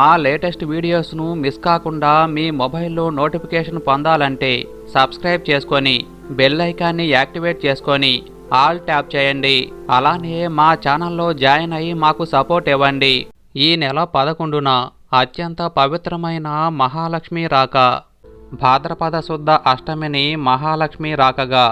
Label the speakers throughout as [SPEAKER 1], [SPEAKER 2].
[SPEAKER 1] మా latest వీడియోస్ను miss కాకుండా మీ మొబైల్లో నోటిఫికేషన్ పొందాలంటే సబ్స్క్రైబ్ చేసుకొని బెల్ ఐకాన్ని యాక్టివేట్ చేసుకొని ఆల్ ట్యాప్ చేయండి. అలానే మా ఛానల్లో జాయిన్ అయ్యి మాకు సపోర్ట్ ఇవ్వండి. ఈ నెల పదకొండున అత్యంత పవిత్రమైన మహాలక్ష్మి రాక భాద్రపద శుద్ధ అష్టమిని మహాలక్ష్మి రాకగా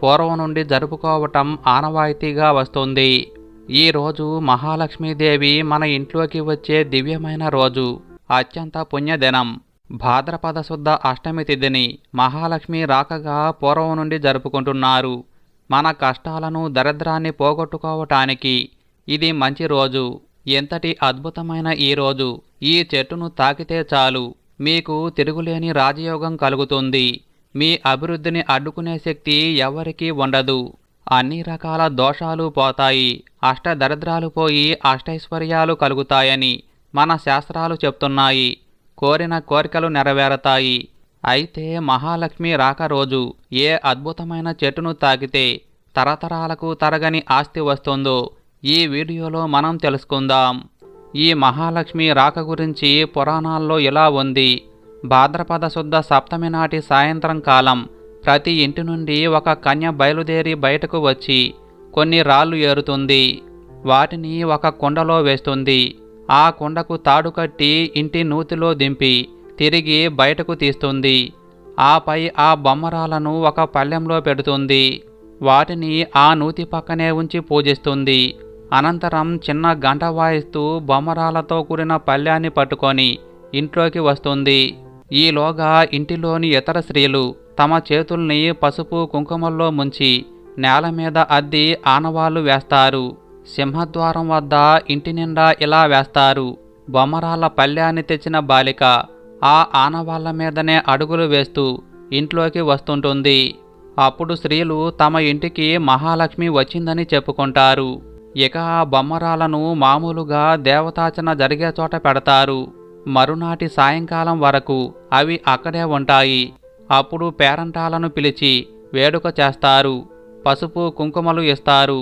[SPEAKER 1] పూర్వం నుండి జరుపుకోవటం ఆనవాయితీగా వస్తుంది. ఈ రోజు మహాలక్ష్మీదేవి మన ఇంట్లోకి వచ్చే దివ్యమైన రోజు అత్యంత పుణ్యదినం. భాద్రపద శుద్ధ అష్టమి తిథిని మహాలక్ష్మి రాకగా పూర్వం నుండి జరుపుకుంటున్నారు. మన కష్టాలను దరిద్రాన్ని పోగొట్టుకోవటానికి ఇది మంచి రోజు. ఎంతటి అద్భుతమైన ఈ రోజు. ఈ చెట్టును తాకితే చాలు. మీకు తిరుగులేని రాజయోగం కలుగుతుంది. మీ అభివృద్ధిని అడ్డుకునే శక్తి ఎవరికీ ఉండదు. అన్ని రకాల దోషాలు పోతాయి. అష్టదరిద్రాలు పోయి అష్టైశ్వర్యాలు కలుగుతాయని మన శాస్త్రాలు చెప్తున్నాయి. కోరిన కోరికలు నెరవేరతాయి. అయితే మహాలక్ష్మి రాక రోజు ఏ అద్భుతమైన చెట్టును తాకితే తరతరాలకు తరగని ఆస్తి వస్తుందో ఈ వీడియోలో మనం తెలుసుకుందాం. ఈ మహాలక్ష్మి రాక గురించి పురాణాల్లో ఇలా ఉంది. భాద్రపద శుద్ధ సప్తమి నాటి సాయంత్రం కాలం ప్రతి ఇంటి నుండి ఒక కన్య బయలుదేరి బయటకు వచ్చి కొన్ని రాళ్ళు ఏరుతుంది. వాటిని ఒక కుండలో వేస్తుంది. ఆ కుండకు తాడు కట్టి ఇంటి నూతిలో దింపి తిరిగి బయటకు తీస్తుంది. ఆపై ఆ బొమ్మరాలను ఒక పళ్ళెంలో పెడుతుంది. వాటిని ఆ నూతి పక్కనే ఉంచి పూజిస్తుంది. అనంతరం చిన్న గంట వాయిస్తూ బొమ్మరాలతో కూడిన పళ్ళ్యాన్ని పట్టుకొని ఇంట్లోకి వస్తుంది. ఈలోగా ఇంటిలోని ఇతర స్త్రీలు తమ చేతుల్ని పసుపు కుంకుమల్లో ముంచి నేల మీద అద్ది ఆనవాళ్ళు వేస్తారు. సింహద్వారం వద్ద ఇంటి నిండా ఇలా వేస్తారు. బొమ్మరాల పళ్ళ్యాన్ని తెచ్చిన బాలిక ఆ ఆనవాళ్ళ మీదనే అడుగులు వేస్తూ ఇంట్లోకి వస్తుంటుంది. అప్పుడు స్త్రీలు తమ ఇంటికి మహాలక్ష్మి వచ్చిందని చెప్పుకుంటారు. ఇక ఆ బొమ్మరాలను మామూలుగా దేవతాచన జరిగే చోట పెడతారు. మరునాటి సాయంకాలం వరకు అవి అక్కడే ఉంటాయి. అప్పుడు పేరంటాలను పిలిచి వేడుక చేస్తారు పసుపు కుంకుమలు ఇస్తారు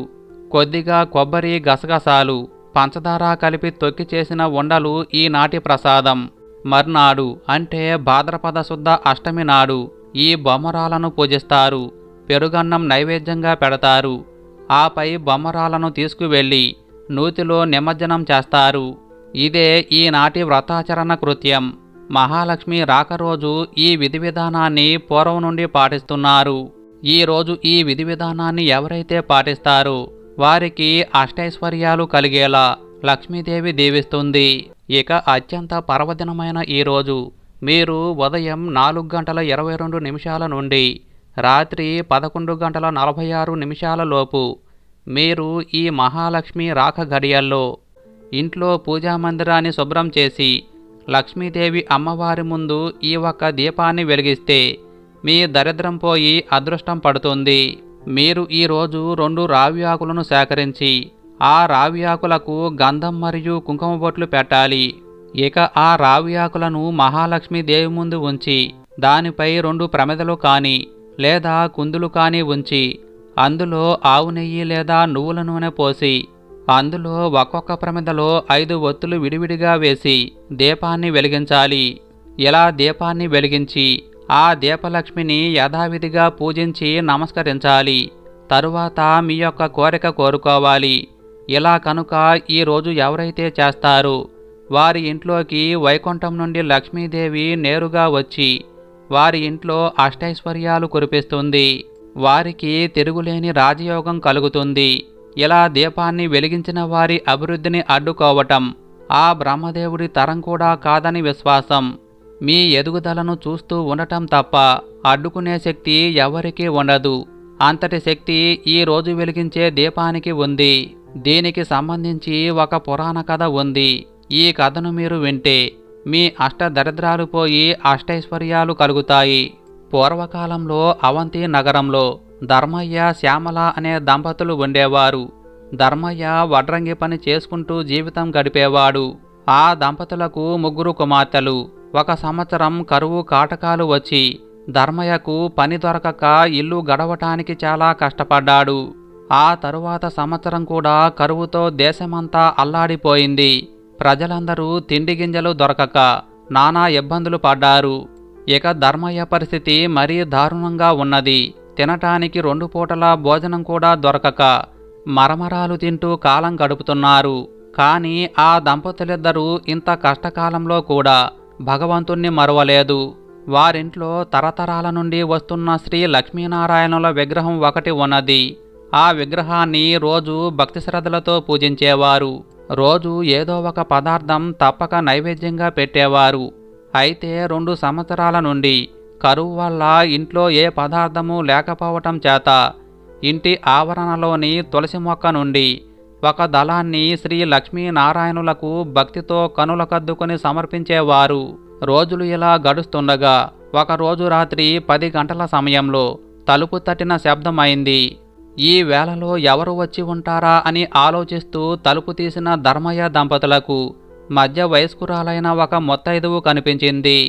[SPEAKER 1] కొద్దిగా కొబ్బరి గసగసాలు పంచదార కలిపి తొక్కి చేసిన ఉండలు ఈనాటి ప్రసాదం. మర్నాడు అంటే భాద్రపద శుద్ధ అష్టమి నాడు ఈ బొమ్మరాలను పూజిస్తారు పెరుగన్నం నైవేద్యంగా పెడతారు. ఆపై బొమ్మరాలను తీసుకువెళ్ళి నూతిలో నిమజ్జనం చేస్తారు. ఇదే ఈనాటి వ్రతాచరణ కృత్యం. మహాలక్ష్మి రాక రోజు ఈ విధి విధానాన్ని పూర్వం నుండి పాటిస్తున్నారు. ఈ రోజు ఈ విధి విధానాన్ని ఎవరైతే పాటిస్తారో వారికి అష్టైశ్వర్యాలు కలిగేలా లక్ష్మీదేవి దీవిస్తుంది. ఇక అత్యంత పర్వదినమైన ఈ రోజు మీరు ఉదయం నాలుగు గంటల ఇరవై రెండు నిమిషాల నుండి రాత్రి పదకొండు గంటల నలభై ఆరు నిమిషాల లోపు మీరు ఈ మహాలక్ష్మి రాక గడియల్లో ఇంట్లో పూజా మందిరాన్ని శుభ్రం చేసి లక్ష్మీదేవి అమ్మవారి ముందు ఈ ఒక్క దీపాన్ని వెలిగిస్తే మీ దరిద్రం పోయి అదృష్టం పడుతుంది. మీరు ఈరోజు రెండు రావి ఆకులను సేకరించి ఆ రావి ఆకులకు గంధం మరియు కుంకుమ బొట్లు పెట్టాలి. ఇక ఆ రావి ఆకులను మహాలక్ష్మి దేవి ముందు ఉంచి దానిపై రెండు ప్రమిదలు కానీ లేదా కుందులు కానీ ఉంచి అందులో ఆవు నెయ్యి లేదా నువ్వుల నూనె పోసి అందులో ఒక్కొక్క ప్రమిదలో ఐదు ఒత్తులు విడివిడిగా వేసి దీపాన్ని వెలిగించాలి. ఇలా దీపాన్ని వెలిగించి ఆ దీపలక్ష్మిని యథావిధిగా పూజించి నమస్కరించాలి. తరువాత మీ యొక్క కోరిక కోరుకోవాలి. ఇలా కనుక ఈరోజు ఎవరైతే చేస్తారు వారి ఇంట్లోకి వైకుంఠం నుండి లక్ష్మీదేవి నేరుగా వచ్చి వారి ఇంట్లో అష్టైశ్వర్యాలు కురిపిస్తుంది. వారికి తిరుగులేని రాజయోగం కలుగుతుంది. ఇలా దీపాన్ని వెలిగించిన వారి అభివృద్ధిని అడ్డుకోవటం ఆ బ్రహ్మదేవుడి తరం కూడా కాదని విశ్వాసం. మీ ఎదుగుదలను చూస్తూ ఉండటం తప్ప అడ్డుకునే శక్తి ఎవరికీ ఉండదు. అంతటి శక్తి ఈ రోజు వెలిగించే దీపానికి ఉంది. దీనికి సంబంధించి ఒక పురాణ కథ ఉంది. ఈ కథను మీరు వింటే మీ అష్టదరిద్రాలు పోయి అష్టైశ్వర్యాలు కలుగుతాయి. పూర్వకాలంలో అవంతి నగరంలో ధర్మయ్య శ్యామల అనే దంపతులు ఉండేవారు ధర్మయ్య వడ్రంగి పని చేసుకుంటూ జీవితం గడిపేవాడు. ఆ దంపతులకు ముగ్గురు కుమార్తెలు. ఒక సంవత్సరం కరువు కాటకాలు వచ్చి ధర్మయ్యకు పని దొరకక ఇల్లు గడవటానికి చాలా కష్టపడ్డాడు. ఆ తరువాత సంవత్సరం కూడా కరువుతో దేశమంతా అల్లాడిపోయింది. ప్రజలందరూ తిండి గింజలు దొరకక నానా ఇబ్బందులు పడ్డారు. ఇక ధర్మయ్య పరిస్థితి మరీ దారుణంగా ఉన్నది. తినటానికి రెండు పూటల భోజనం కూడా దొరకక మరమరాలు తింటూ కాలం గడుపుతున్నారు. కానీ ఆ దంపతులిద్దరూ ఇంత కష్టకాలంలో కూడా భగవంతుణ్ణి మరవలేదు. వారింట్లో తరతరాల నుండి వస్తున్న శ్రీ లక్ష్మీనారాయణుల విగ్రహం ఒకటి ఉన్నది. ఆ విగ్రహాన్ని రోజు భక్తి శ్రద్ధలతో పూజించేవారు. రోజు ఏదో ఒక పదార్థం తప్పక నైవేద్యంగా పెట్టేవారు. అయితే రెండు సంవత్సరాల నుండి కరువు వల్ల ఇంట్లో ఏ పదార్థము లేకపోవటం చేత ఇంటి ఆవరణలోని తులసి మొక్క నుండి ఒక దళాన్ని శ్రీ లక్ష్మీనారాయణులకు భక్తితో కనులకద్దుకొని సమర్పించేవారు. రోజులు ఇలా గడుస్తుండగా ఒకరోజు రాత్రి పది గంటల సమయంలో తలుపు తట్టిన శబ్దమైంది. ఈ వేళలో ఎవరు వచ్చి ఉంటారా అని ఆలోచిస్తూ తలుపు తీసిన ధర్మయ్య దంపతులకు మధ్య వయస్కురాలైన ఒక మొత్తైదువు కనిపించింది.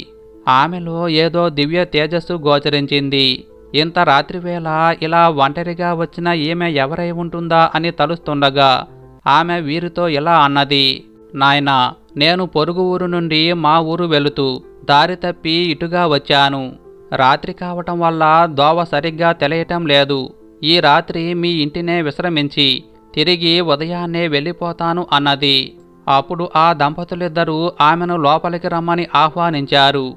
[SPEAKER 1] ఆమెలో ఏదో దివ్య తేజస్సు గోచరించింది. ఇంత రాత్రివేళ ఇలా ఒంటరిగా వచ్చిన ఈమె ఎవరై ఉంటుందా అని తలుస్తుండగా ఆమె వీరితో ఇలా అన్నది నాయనా నేను పొరుగు ఊరు నుండి మా ఊరు వెళుతూ దారి తప్పి ఇటుగా వచ్చాను. రాత్రి కావటం వల్ల దోవ సరిగ్గా తెలియటం లేదు. ఈ రాత్రి మీ ఇంటినే విశ్రమించి తిరిగి ఉదయాన్నే వెళ్ళిపోతాను అన్నది. అప్పుడు ఆ దంపతులిద్దరూ ఆమెను లోపలికి రమ్మని ఆహ్వానించారు.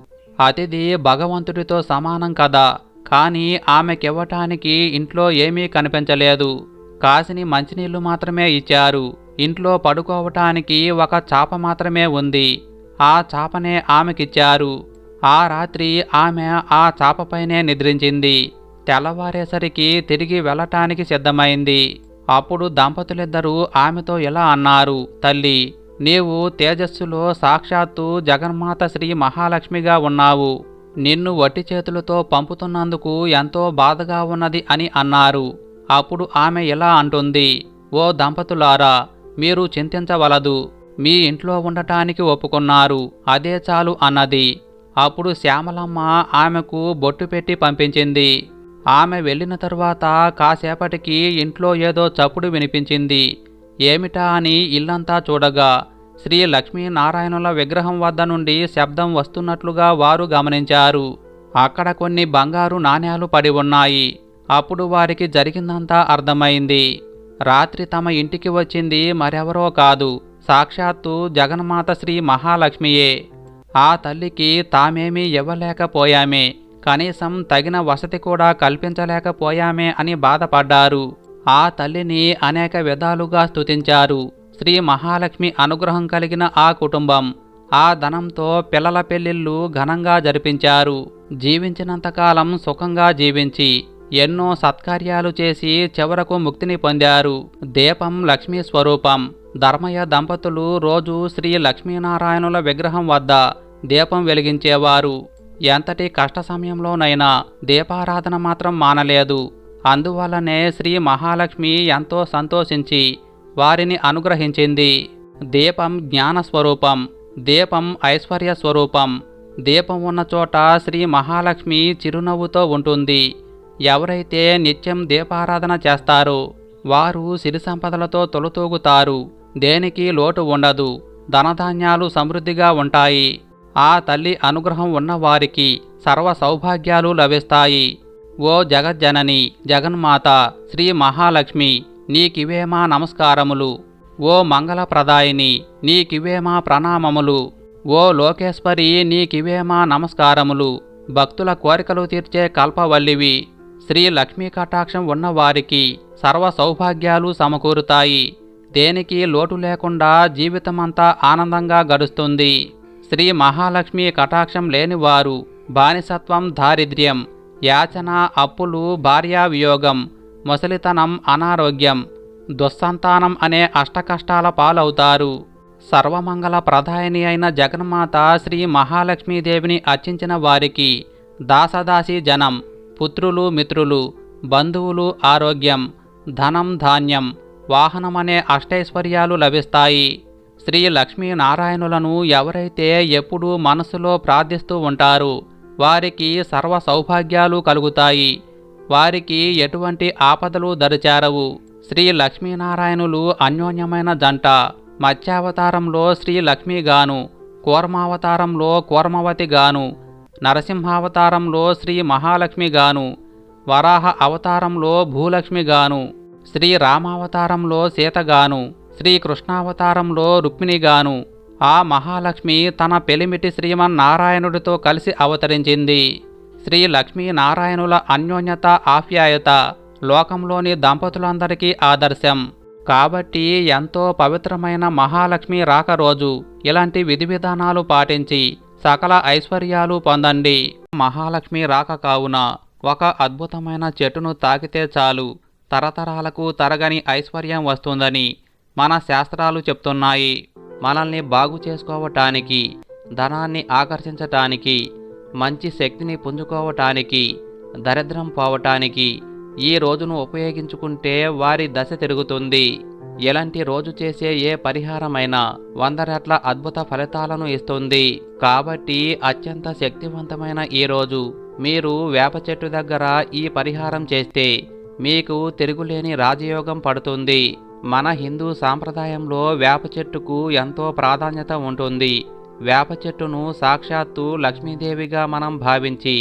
[SPEAKER 1] అతిథి భగవంతుడితో సమానం కదా. కానీ ఆమెకివ్వటానికి ఇంట్లో ఏమీ కనిపించలేదు. కాసిని మంచినీళ్ళు మాత్రమే ఇచ్చారు. ఇంట్లో పడుకోవటానికి ఒక చాప మాత్రమే ఉంది. ఆ చాపనే ఆమెకిచ్చారు. ఆ రాత్రి ఆమె ఆ చాపపైనే నిద్రించింది. తెల్లవారేసరికి తిరిగి వెళ్ళటానికి సిద్ధమైంది. అప్పుడు దంపతులిద్దరూ ఆమెతో ఇలా అన్నారు తల్లి నీవు తేజస్సులో సాక్షాత్తు జగన్మాత శ్రీ మహాలక్ష్మిగా ఉన్నావు. నిన్ను వట్టి చేతులతో పంపుతున్నందుకు ఎంతో బాధగా ఉన్నది అని అన్నారు. అప్పుడు ఆమె ఇలా అంటుంది ఓ దంపతులారా మీరు చింతించవలదు. మీ ఇంట్లో ఉండటానికి ఒప్పుకున్నారు. అదే చాలు అన్నది. అప్పుడు శ్యామలమ్మ ఆమెకు బొట్టు పెట్టి పంపించింది. ఆమె వెళ్ళిన తరువాత కాసేపటికి ఇంట్లో ఏదో చప్పుడు వినిపించింది. ఏమిటా అని ఇల్లంతా చూడగా శ్రీ లక్ష్మీనారాయణుల విగ్రహం వద్ద నుండి శబ్దం వస్తున్నట్లుగా వారు గమనించారు. అక్కడ కొన్ని బంగారు నాణేలు పడి ఉన్నాయి. అప్పుడు వారికి జరిగిందంతా అర్థమైంది. రాత్రి తమ ఇంటికి వచ్చింది మరెవరో కాదు. సాక్షాత్తు జగన్మాత శ్రీ మహాలక్ష్మియే. ఆ తల్లికి తామేమీ ఇవ్వలేకపోయామే. కనీసం తగిన వసతి కూడా కల్పించలేకపోయామే అని బాధపడ్డారు. ఆ తల్లిని అనేక విధాలుగా స్తుతించారు. శ్రీ మహాలక్ష్మి అనుగ్రహం కలిగిన ఆ కుటుంబం. ఆ ధనంతో పిల్లల పెళ్ళిళ్ళు ఘనంగా జరిపించారు. జీవించినంతకాలం సుఖంగా జీవించి ఎన్నో సత్కార్యాలు చేసి చివరకు ముక్తిని పొందారు. దీపం లక్ష్మీ స్వరూపం. ధర్మయ్య దంపతులు రోజు శ్రీ లక్ష్మీనారాయణుల విగ్రహం వద్ద దీపం వెలిగించేవారు. ఎంతటి కష్ట సమయంలోనైనా దీపారాధన మాత్రం మానలేదు. అందువల్లనే శ్రీ మహాలక్ష్మి ఎంతో సంతోషించి వారిని అనుగ్రహించింది. దీపం జ్ఞాన స్వరూపం దీపం ఐశ్వర్య స్వరూపం దీపం ఉన్న చోట శ్రీ మహాలక్ష్మి చిరునవ్వుతో ఉంటుంది. ఎవరైతే నిత్యం దీపారాధన చేస్తారో వారు సిరి సంపదలతో తొలతూగుతారు. దేనికి లోటు ఉండదు ధనధాన్యాలు సమృద్ధిగా ఉంటాయి. ఆ తల్లి అనుగ్రహం ఉన్నవారికి సర్వ సౌభాగ్యాలు లభిస్తాయి. ఓ జగజ్జనని జగన్మాత శ్రీ మహాలక్ష్మి నీకివేమా నమస్కారములు. ఓ మంగళప్రదాయిని నీకివేమా ప్రణామములు. ఓ లోకేశ్వరి నీకివేమా నమస్కారములు. భక్తుల కోరికలు తీర్చే కల్పవల్లివి. శ్రీ లక్ష్మీ కటాక్షం ఉన్నవారికి సర్వ సౌభాగ్యాలు సమకూరుతాయి. దేనికి లోటు లేకుండా జీవితమంతా ఆనందంగా గడుస్తుంది. శ్రీ మహాలక్ష్మి కటాక్షం లేనివారు బానిసత్వం దారిద్ర్యం యాచన అప్పులు భార్యా వియోగం ముసలితనం అనారోగ్యం దుస్సంతానం అనే అష్టకష్టాల పాలవుతారు. సర్వమంగళ ప్రధాయిని అయిన జగన్మాత శ్రీ మహాలక్ష్మీదేవిని అర్చించిన వారికి దాసదాసి జనం పుత్రులు మిత్రులు బంధువులు ఆరోగ్యం ధనం ధాన్యం వాహనమనే అష్టైశ్వర్యాలు లభిస్తాయి. శ్రీ లక్ష్మీనారాయణులను ఎవరైతే ఎప్పుడూ మనసులో ప్రార్థిస్తూ ఉంటారో వారికి సర్వ సౌభాగ్యాలు కలుగుతాయి. వారికి ఎటువంటి ఆపదలు దరిచారవు. శ్రీ లక్ష్మీనారాయణులు అన్యోన్యమైన జంట. మత్స్యావతారంలో శ్రీ లక్ష్మీగాను కూర్మావతారంలో కూర్మవతిగాను నరసింహావతారంలో శ్రీ మహాలక్ష్మి గాను వరాహ అవతారంలో భూలక్ష్మి గాను శ్రీ రామావతారంలో సీతగాను శ్రీ కృష్ణావతారంలో రుక్మిణిగాను ఆ మహాలక్ష్మి తన పెలిమిటి శ్రీమన్నారాయణుడితో కలిసి అవతరించింది. శ్రీ లక్ష్మీ నారాయణుల అన్యోన్యత ఆప్యాయత లోకంలోని దంపతులందరికీ ఆదర్శం. కాబట్టి ఎంతో పవిత్రమైన మహాలక్ష్మి రాక రోజు. ఇలాంటి విధి విధానాలు పాటించి సకల ఐశ్వర్యాలు పొందండి. మహాలక్ష్మి రాక కావున ఒక అద్భుతమైన చెట్టును తాకితే చాలు. తరతరాలకు తరగని ఐశ్వర్యం వస్తుందని మన శాస్త్రాలు చెప్తున్నాయి. మనల్ని బాగు చేసుకోవటానికి ధనాన్ని ఆకర్షించటానికి మంచి శక్తిని పుంజుకోవటానికి దరిద్రం పోవటానికి ఈ రోజును ఉపయోగించుకుంటే వారి దశ తిరుగుతుంది. ఎలాంటి రోజు చేసే ఏ పరిహారమైనా వంద రెట్ల అద్భుత ఫలితాలను ఇస్తుంది. కాబట్టి అత్యంత శక్తివంతమైన ఈ రోజు మీరు వేప చెట్టు దగ్గర ఈ పరిహారం చేస్తే మీకు తిరుగులేని రాజయోగం పడుతుంది. మన హిందూ సాంప్రదాయంలో వేప చెట్టుకు ఎంతో ప్రాధాన్యత ఉంటుంది. వేప చెట్టును సాక్షాత్తు లక్ష్మీదేవిగా మనం భావించి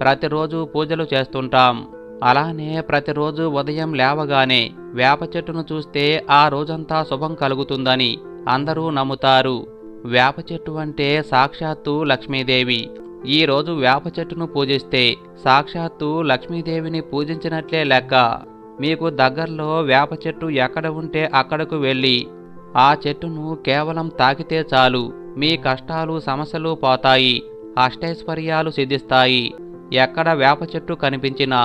[SPEAKER 1] ప్రతిరోజు పూజలు చేస్తుంటాం. అలానే ప్రతిరోజు ఉదయం లేవగానే వేప చెట్టును చూస్తే ఆ రోజంతా శుభం కలుగుతుందని అందరూ నమ్ముతారు. వేప చెట్టు అంటే సాక్షాత్తు లక్ష్మీదేవి. ఈ రోజు వేప చెట్టును పూజిస్తే సాక్షాత్తు లక్ష్మీదేవిని పూజించినట్లే లెక్క. మీకు దగ్గరలో వేప చెట్టు ఎక్కడ ఉంటే అక్కడకు వెళ్ళి ఆ చెట్టును కేవలం తాకితే చాలు. మీ కష్టాలు సమస్యలు పోతాయి అష్టైశ్వర్యాలు సిద్ధిస్తాయి. ఎక్కడ వేప చెట్టు కనిపించినా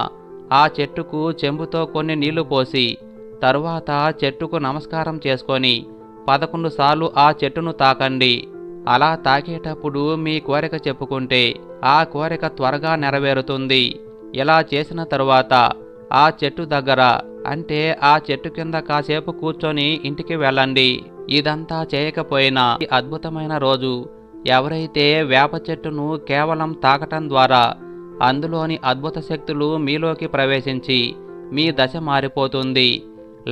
[SPEAKER 1] ఆ చెట్టుకు చెంబుతో కొన్ని నీళ్ళు పోసి తరువాత చెట్టుకు నమస్కారం చేసుకొని పదకొండు సార్లు ఆ చెట్టును తాకండి. అలా తాకేటప్పుడు మీ కోరిక చెప్పుకుంటే ఆ కోరిక త్వరగా నెరవేరుతుంది. ఇలా చేసిన తరువాత ఆ చెట్టు దగ్గర అంటే ఆ చెట్టు కింద కాసేపు కూర్చొని ఇంటికి వెళ్ళండి. ఇదంతా చేయకపోయినా ఈ అద్భుతమైన రోజు ఎవరైతే వేప చెట్టును కేవలం తాకటం ద్వారా అందులోని అద్భుత శక్తులు మీలోకి ప్రవేశించి మీ దశ మారిపోతుంది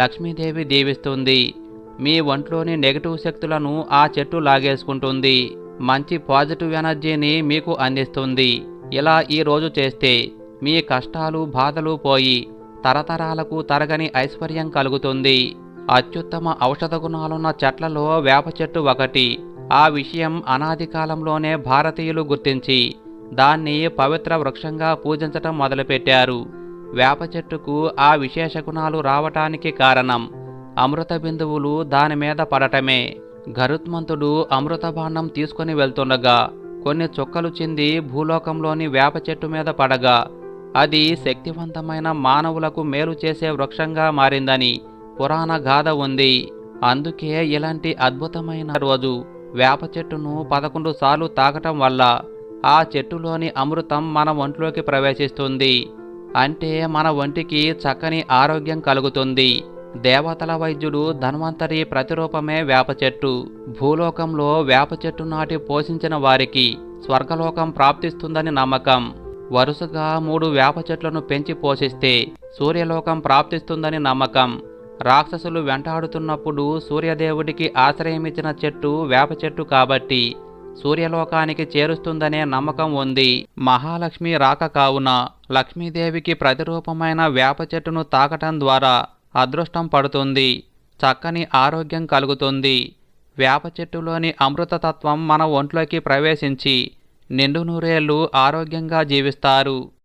[SPEAKER 1] లక్ష్మీదేవి దీవిస్తుంది మీ ఒంట్లోని నెగటివ్ శక్తులను ఆ చెట్టు లాగేసుకుంటుంది మంచి పాజిటివ్ ఎనర్జీని మీకు అందిస్తుంది. ఇలా ఈ రోజు చేస్తే మీ కష్టాలు బాధలు పోయి తరతరాలకు తరగని ఐశ్వర్యం కలుగుతుంది. అత్యుత్తమ ఔషధ గుణాలున్న చెట్లలో వేప చెట్టు ఒకటి. ఆ విషయం అనాది కాలంలోనే భారతీయులు గుర్తించి దాన్ని పవిత్ర వృక్షంగా పూజించటం మొదలుపెట్టారు. వేప చెట్టుకు ఆ విశేష గుణాలు రావటానికి కారణం అమృత బిందువులు దాని మీద పడటమే. గరుత్మంతుడు అమృత బాండం తీసుకుని వెళ్తుండగా కొన్ని చుక్కలు చింది భూలోకంలోని వేప చెట్టు మీద పడగా అది శక్తివంతమైన మానవులకు మేలు చేసే వృక్షంగా మారిందని పురాణ గాథ ఉంది. అందుకే ఇలాంటి అద్భుతమైన రోజు వేప చెట్టును పదకొండు సార్లు తాకటం వల్ల ఆ చెట్టులోని అమృతం మన ఒంట్లోకి ప్రవేశిస్తుంది. అంటే మన ఒంటికి చక్కని ఆరోగ్యం కలుగుతుంది. దేవతల వైద్యుడు ధన్వంతరి ప్రతిరూపమే వేప చెట్టు. భూలోకంలో వేప చెట్టు నాటి పోషించిన వారికి స్వర్గలోకం ప్రాప్తిస్తుందని నమ్మకం. వరుసగా మూడు వేప చెట్లను పెంచి పోషిస్తే సూర్యలోకం ప్రాప్తిస్తుందని నమ్మకం. రాక్షసులు వెంటాడుతున్నప్పుడు సూర్యదేవుడికి ఆశ్రయమిచ్చిన చెట్టు వేప చెట్టు కాబట్టి సూర్యలోకానికి చేరుస్తుందనే నమ్మకం ఉంది. మహాలక్ష్మి రాక కావున లక్ష్మీదేవికి ప్రతిరూపమైన వేప చెట్టును తాకటం ద్వారా అదృష్టం పడుతుంది. చక్కని ఆరోగ్యం కలుగుతుంది. వేప చెట్టులోని అమృతతత్వం మన ఒంట్లోకి ప్రవేశించి నిండు నూరేళ్ళు ఆరోగ్యంగా జీవిస్తారు.